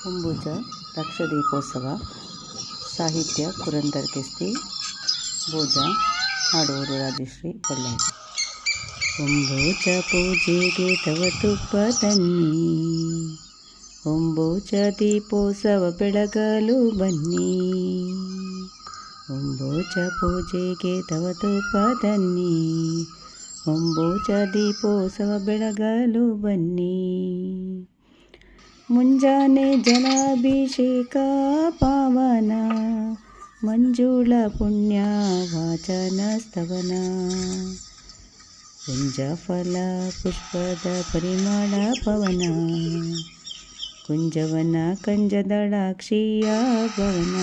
ಹೊಂಬುಜ ಲಕ್ಷದೀಪೋತ್ಸವ ಸಾಹಿತ್ಯ ಪುರಂದರ್ ಕೆಸ್ತಿ ಭೋಜ ಹಾಡುವರು ರಾಜಶ್ರೀ ಬಳ್ಳಾರಿ ಹೊಂಬುಜ ಪೂಜೆಗೆ ತವ ತುಪ್ಪ ತನ್ನಿ ಹೊಂಬುಜ ದೀಪೋತ್ಸವ ಬೆಳಗಲು ಬನ್ನಿ ಹೊಂಬುಜ ಪೂಜೆಗೆ ತವ ತುಪ್ಪ ತನ್ನಿ ಹೊಂಬುಜ ದೀಪೋತ್ಸವ ಬೆಳಗಲು ಬನ್ನಿ ಮುಂಜಾನೆ ಜಲಾಭಿಷೇಕ ಪಾವನ, ಮಂಜುಳ ಪುಣ್ಯ ವಾಚನ ಸ್ತವನ. ಕುಂಜ ಫಲ ಪುಷ್ಪದ ಪರಿಮಳ ಪವನ, ಕುಂಜವನ ಕಂಜದಳಾಕ್ಷಿಯ ಭವನ.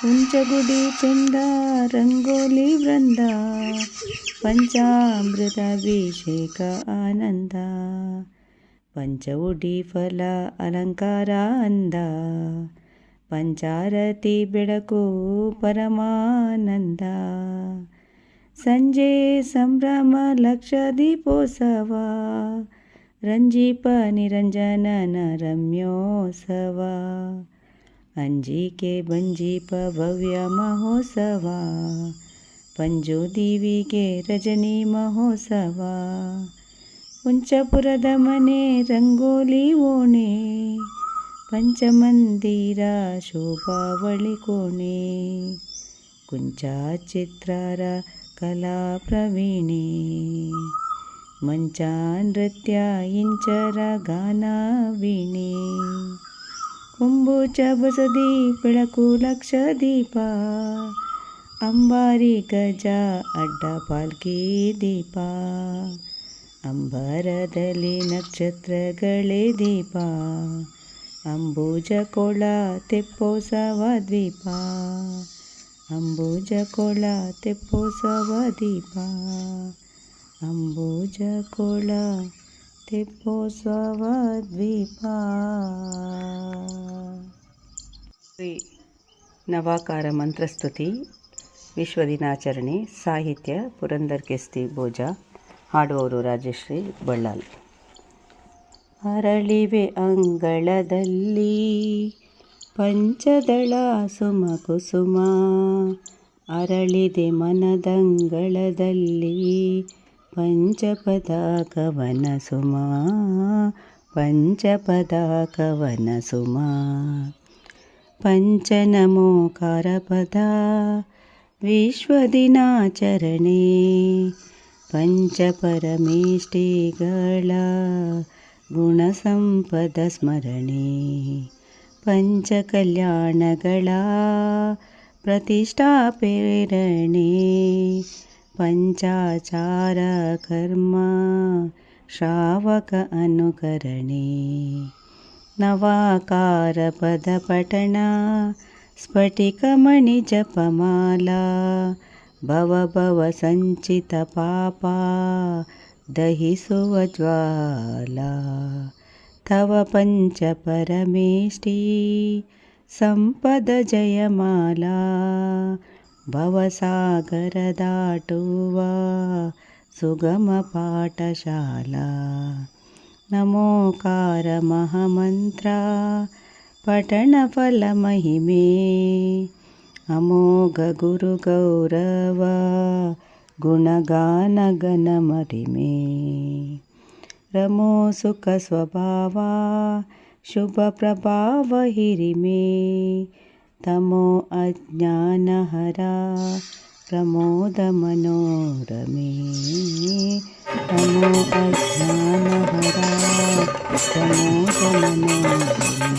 ಕುಂಜಗುಡಿ ಚಂದ ರಂಗೋಲಿ ವೃಂದ, ಪಂಚಾಮೃತಾಭಿಷೇಕ ಆನಂದ. ಪಂಚವುಡಿ ಫಲ ಅಲಂಕಾರ ಅಂದ. ಪಂಚಾರತಿ ಬೆಳಕು ಪರಮಾನಂದ. ಸಂಜೆ ಸಂಭ್ರಮ ಲಕ್ಷ ದೀಪೋತ್ಸವ. ರಂಜೀಪ ನಿರಂಜನನ ರಮ್ಯೋತ್ಸವ ಅಂಜಿಕೆ ಬಂಜೀಪ ಭವ್ಯ ಮಹೋತ್ಸವ. ಪಂಜೋದೀವಿಗೆ ರಜನಿ ಮಹೋತ್ಸವ. ಕುಂಚಪುರದ ಮನೆ ರಂಗೋಲಿ ಓಣೆ ಪಂಚಮಂದಿರ ಶೋಭಾವಳಿ ಕೋಣೆ ಕುಂಚ ಚಿತ್ರಾರ ಕಲಾ ಪ್ರವೀಣೆ ಮಂಚ ನೃತ್ಯ ಇಂಚರ ಗಾನ ವೀಣೆ ಕುಂಬುಚ ಬಸದಿ ಬೆಳಕು ಲಕ್ಷ ದೀಪ ಅಂಬಾರಿ ಗಜ ಅಡ್ಡ ಪಾಲ್ಕಿ ದೀಪ ಅಂಬರದಲ್ಲಿ ನಕ್ಷತ್ರಗಳೇ ದೀಪ ಅಂಬುಜ ಕೊಳ ತೆಪ್ಪೋಸವ ದ್ವೀಪ ಅಂಬುಜ ಕೊಳ ತೆಪ್ಪೋಸವ ದೀಪ ಅಂಬುಜ ಕೊಳ ತೆಪ್ಪೋಸವ ದ್ವೀಪ ಶ್ರೀ ನವಾಕಾರ ಮಂತ್ರಸ್ತುತಿ ವಿಶ್ವ ದಿನಾಚರಣೆ ಸಾಹಿತ್ಯ ಪುರಂದರ್ ಕೆಸ್ತಿ ಭೋಜ ಹಾಡುವವರು ರಾಜಶ್ರೀ ಬಳ್ಳಾಲ್. ಅರಳಿವೆ ಅಂಗಳದಲ್ಲಿ ಪಂಚದಳ ಸುಮ ಕುಸುಮ. ಅರಳಿದೆ ಮನದಂಗಳದಲ್ಲಿ ಪಂಚಪದ ಕವನ ಸುಮ. ಪಂಚಪದ ಕವನ ಸುಮ. ಪಂಚನಮೋಕಾರ ಪದ ವಿಶ್ವ पञ्चपरमेष्टिगला गुणसम्पदस्मरणे पञ्चकल्याणगला प्रतिष्ठाप्रेरणे पञ्चाचारकर्म श्रावक अनुकरणे नवाकारपदपठना स्फटिकमणिजपमाला भव सञ्चितपापा दहिसुवज्वाला तव पञ्चपरमेष्टि सम्पदजयमाला भवसागरदाटु वा सुगमपाठशाला नमोकारमहमन्त्रा पठनफलमहिमे ಅಮೋಘ ಗುರು ಗೌರವ, ಗುಣಗಾನ ಗನ ಮರಿಮೆ ರಮೋ ಸುಖ ಸ್ವಭಾವ, ಶುಭ ಪ್ರಭಾವ ಹಿರಿಮೆ. ತಮೋ ಅಜ್ಞಾನ ಹರ, ಪ್ರಮೋದ ಮನೋರಮೆ. ತಮೋ ಅಜ್ಞಾನ ಹರ ಪ್ರಮೋದ ಮನೋರಮೆ.